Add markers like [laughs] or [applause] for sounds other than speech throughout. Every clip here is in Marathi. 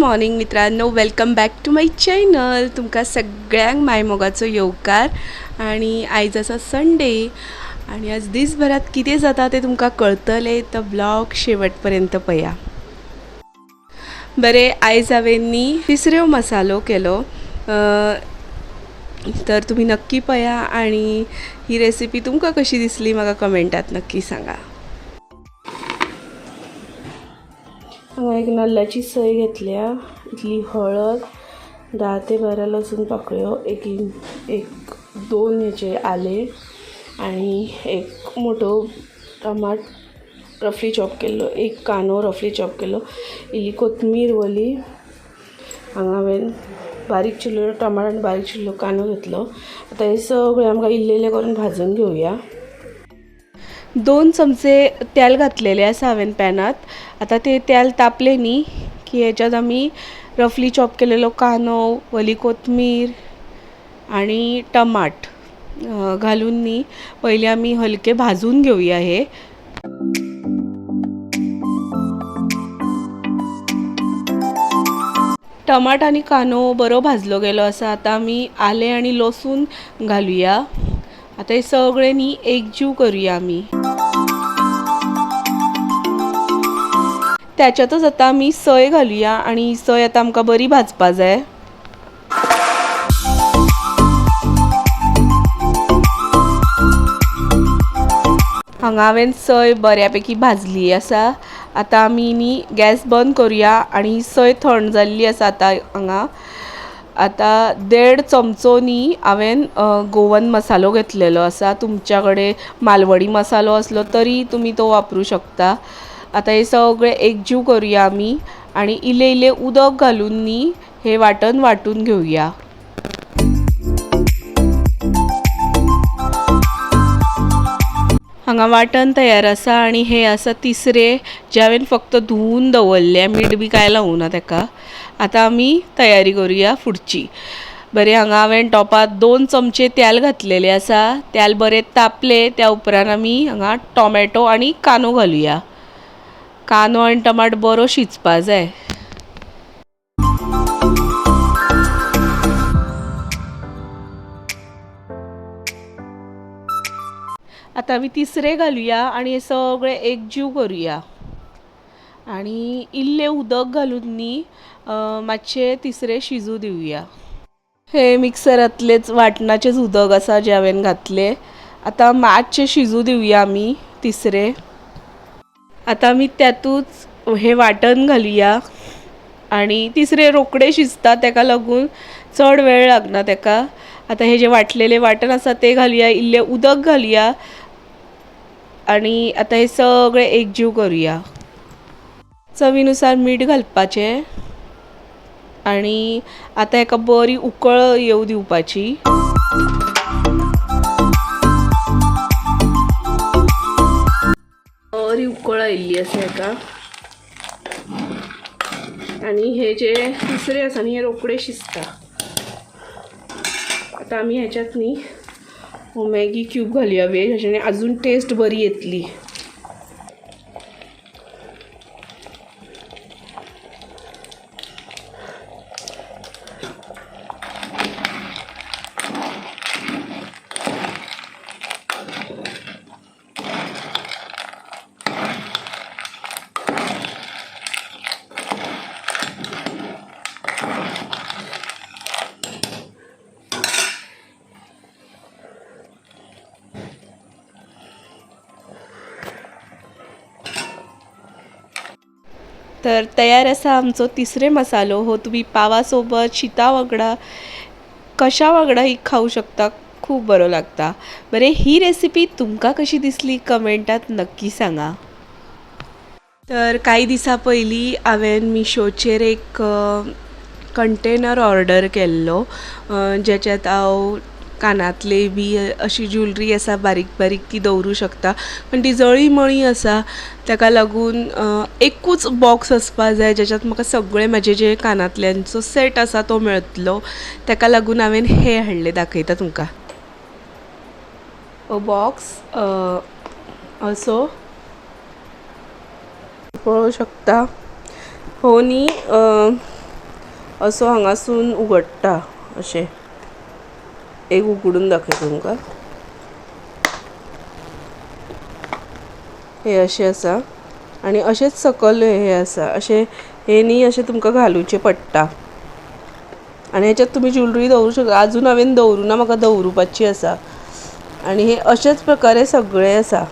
मॉर्निंग मित्रांनो. Welcome back to my channel तुमकां सगळ्यांक मायमोगाचो येवकार आणि आयज आसा संडे आणि आज दिसभरात कितें जाता तें तुमकां कळतले तर ब्लॉग शेवटपर्यंत पळया बरें आयज हांवें न्ही तिसऱ्यो मसालो केलो. तर तुम्ही नक्की पया आणि ही रेसिपी तुमकां कशी दिसली म्हाका कमेंटात नक्की सांगा. हांगा एक नाल्लाची सय घेतल्या. इतली हळद धा ते बारा लसूण पाकळ्यो एक एक दोन हेचे आले आणि एक मोठो टमाट रफली चॉप केल्लो एक कांदो रफली चॉप केल्लो इल्ली कोथमीर वली हांगा हांवें बारीक चिरलेलो टमाट आनी बारीक चिरलेलो कांदो घेतलो. आतां हे सगळें आमकां इल्लें इल्लें करून भाजून घेवया दोन चमचे तेल घातलेले आसा हांवें पॅनात. आतां ते तेल तापलें न्ही की हेच्यात आमी रफली चॉप केलेलो कांदो वली कोथमीर आणि टमाट घालून न्ही पयलीं आमी हलके भाजून घेवया हे. टमाट आनी कांदो बरो भाजलो गेलो आसा आतां आमी आलें आनी लसूण घालुया. आतां हे सगळें न्ही एकजीव करुया आमी त्याच्यातच आतां आमी सय घालूया आणि सय आतां आमकां बरी भाजपा जाय. हांगा हांवें सय बऱ्यापैकी भाजली आसा आतां आमी न्ही गॅस बंद करुया आनी सय थंड जाल्ली आसा आतां हांगा. आतां देड चमचो न्ही हांवें गोवन मसालो घेतलेलो आसा तुमच्या कडेन मालवणी मसालो असलो तरी तुमी तो वापरूं शकता. आतां हे सगळें एकजीव करुया आमी आनी इल्लें इल्लें उदक घालून न्ही हें वांटण वांटून घेवया हांगा वाटण तयार आसा आणि हे आसा तिसरे जे हांवें फक्त धुवून दवरले मीठ बी कांय लावूं ना ताका आतां आमी तयारी करुया फुडची. बरें हांगा हांवें टॉपात दोन चमचे तेल घातलेले आसा तेल बरें तापले त्या उपरांत आमी हांगा टॉमॅटो आनी कांदो घालुया. कांदो आनी टमाट बरो शिजपा जाय. आतां आमी तिसरें घालुया आणि हे सगळें एकजीव करुया. आणि इल्लें उदक घालून न्ही मातशें तिसरें शिजू दिवया हे मिक्सरांतलेंच वाटणाचेच उदक आसा जें हांवें घातलें. आतां मातशें शिजू दिवया आमी तिसरें. आतां आमी त्यातूच हे वाटण घालुया. आणि तिसरें रोखडें शिजता तेका लागून चड वेळ लागना तेका आतां हे जे वाटलेलें वांटण आसा तें घालुया इल्लें उदक घालुया. आणि आतां हे सगळें एकजीव करुया. चवीनुसार मीठ घालपाचें आणि आतां हेका बरी उकळ येवं दिवपाची. बरी उकळ आयिल्ली आसा एका आणि हे जे तिसरे आसा न्ही हे रोकडे शिजता. आता आमी ह्याच्यात न्ही हो, मॅगी क्यूब घालया वेज. ह्याच्याने अजून टेस्ट बरी येतली. तर तयार असा आमचो तिसरे मसालो. हो तुम्ही पावासोबत शिता वांगडा कशा वांगडाही खाऊ शकता खूप बरो लागता. बरे ही रेसिपी तुमकां कशी दिसली कमेंटात नक्की सांगा. तर काही दिसा पयलीं हांवें मिशोचेर एक कंटेनर ऑर्डर केल्लो. ज्याच्यात जेच्यात हांव कानातले बी अशी ज्वेलरी आसा बारीक बारीक ती दवरूं शकता. पण ती जळीमळी आसा ताका लागून एकूच बॉक्स आसपा जाय जेच्यात म्हाका सगळे म्हाजे जे कानातल्यांचो सेट आसा तो मेळतलो ताका लागून हांवें हे हाडले दाखयता तुमकां. हो बॉक्स असो. पळोवं शकता. हो न्ही असो हांगासून उगडटा अशें. एक उगडून दाखयता तुमकां हे अशें आसा आनी अशेंच सकयल हे आसा अशें हे न्ही अशें तुमकां घालुचें पडटा आनी ह्याच्यात तुमी ज्वेलरी दवरूं शकता. आजून हांवें दवरुना म्हाका दवरुपाची आसा आनी हे अशेच प्रकारे सगळे आसा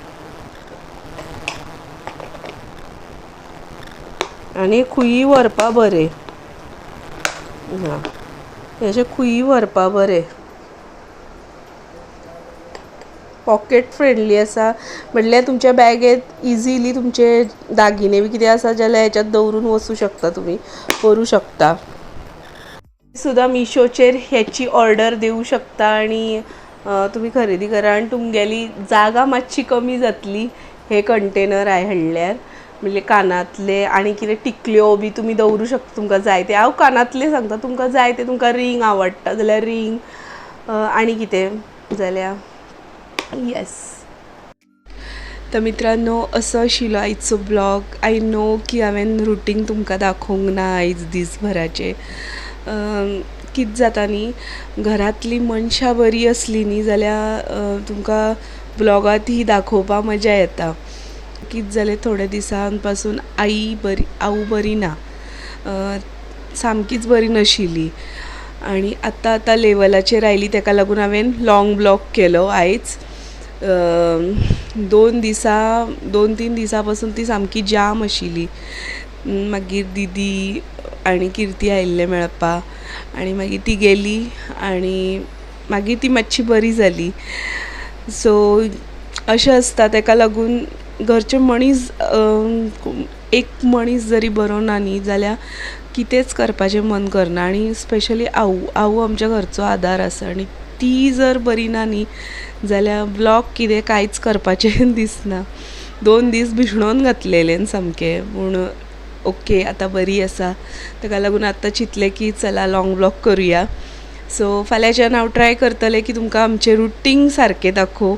आनी खुयी व्हरपा बरें. हा. हे अशे खुयी व्हरपा बरें. पॉकेट फ्रेंडली आसा म्हणल्यार तुमच्या बॅगेत इजिली तुमचे दागिने बी कितें आसा जाल्यार ह्याच्यात दवरून वचूं शकता तुमी करूं शकता. सुद्दां मिशोचेर ह्याची ऑर्डर देऊ शकता आनी तुमी खरेदी करा. आनी तुमगेली जागा मातशी कमी जातली हे कंटेनर हांवें हाडल्यार म्हणजे कानातले आनी कितें टिकल्यो बी तुमी दवरूं शकता तुमकां जाय ते हांव कानातले सांगता तुमकां जाय ते तुमकां रिंग आवडटा जाल्यार रिंग आनी कितें जाल्यार येस तर मित्रांनो असो आशिल्लो आयचो ब्लॉग. आय नो की हांवें रुटीन तुमकां दाखोवंक ना आयज दिसभराचें. कित जाता न्ही घरांतलीं मनशां बरीं असलीं न्ही जाल्यार तुमकां ब्लॉगांत ही दाखोवपा मजा येता. कित जालें थोड्या दिसां पासून आई बरी आऊ बरी ना. सामकीच बरी नाशिल्ली आनी आतां आतां लेवलाचेर आयली ताका लागून हांवें लाँग ब्लॉग केलो आयज दोन दिसां दोन तीन दिसां पासून ती सामकी जाम आशिल्ली मागीर दिदी आनी किर्ती आयिल्ले मेळपा. आनी मागीर ती गेली आनी मागीर ती मातशी बरी जाली. सो अशें आसता ताका लागून घरचे मनीस एक मनीस जरी बरो ना न्ही जाल्यार कितेंच करपाचें मन करना. आनी स्पेशली आवू आवू आमच्या घरचो आदार आसा. आनी ती जर बरी ना न्ही जाल्यार ब्लॉग कितें कांयच करपाचें [laughs] दिसना. दोन दीस भिशणोन घातलेलें सामकें. पूण ओके आतां बरी आसा ताका लागून आतां चिंतलें की चला लाँग ब्लॉग करुया. सो फाल्यांच्यान हांव ट्राय करतलें की तुमकां आमचें रुटीन सारकें दाखोव.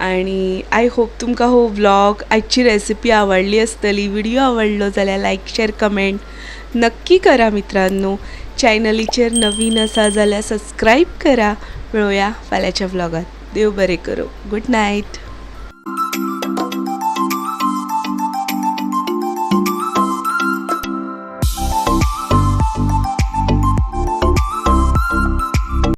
आनी आय होप तुमकां हो ब्लॉग आयची रेसिपी आवडली आसतली व्हिडिओ आवडलो जाल्यार लायक शेअर कमेंट नक्की करा मित्रांनो. चॅनलीचेर नवीन आसा जाल्यार सबस्क्रायब करा. मेळुया फाल्यांच्या व्लॉगात देव बरें करूं. Good night